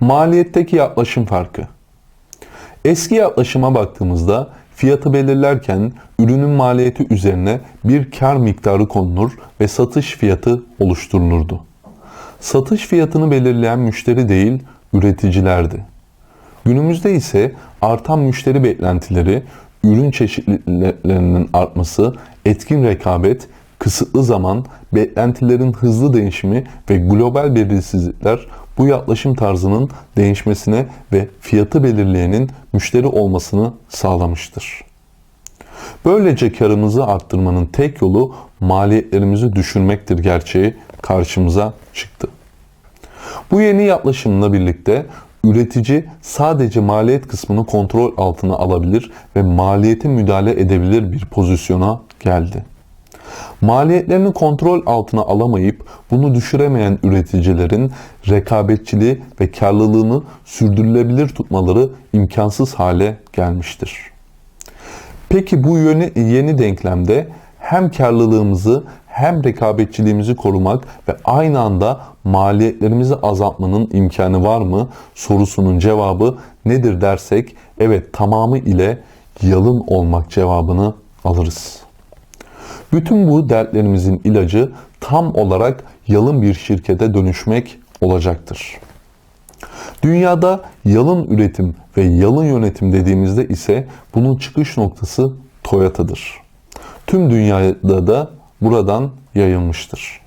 Maliyetteki yaklaşım farkı. Eski yaklaşıma baktığımızda fiyatı belirlerken ürünün maliyeti üzerine bir kar miktarı konulur ve satış fiyatı oluşturulurdu. Satış fiyatını belirleyen müşteri değil, üreticilerdi. Günümüzde ise artan müşteri beklentileri, ürün çeşitliliklerinin artması, etkin rekabet, kısıtlı zaman, beklentilerin hızlı değişimi ve global belirsizlikler bu yaklaşım tarzının değişmesine ve fiyatı belirleyenin müşteri olmasını sağlamıştır. Böylece karımızı arttırmanın tek yolu maliyetlerimizi düşürmektir gerçeği karşımıza çıktı. Bu yeni yaklaşımla birlikte üretici sadece maliyet kısmını kontrol altına alabilir ve maliyete müdahale edebilir bir pozisyona geldi. Maliyetlerini kontrol altına alamayıp bunu düşüremeyen üreticilerin rekabetçiliği ve karlılığını sürdürülebilir tutmaları imkansız hale gelmiştir. Peki bu yeni, yeni denklemde hem karlılığımızı hem rekabetçiliğimizi korumak ve aynı anda maliyetlerimizi azaltmanın imkanı var mı sorusunun cevabı nedir dersek evet tamamı ile yalın olmak cevabını alırız. Bütün bu dertlerimizin ilacı tam olarak yalın bir şirkete dönüşmek olacaktır. Dünyada yalın üretim ve yalın yönetim dediğimizde ise bunun çıkış noktası Toyota'dır. Tüm dünyada da buradan yayılmıştır.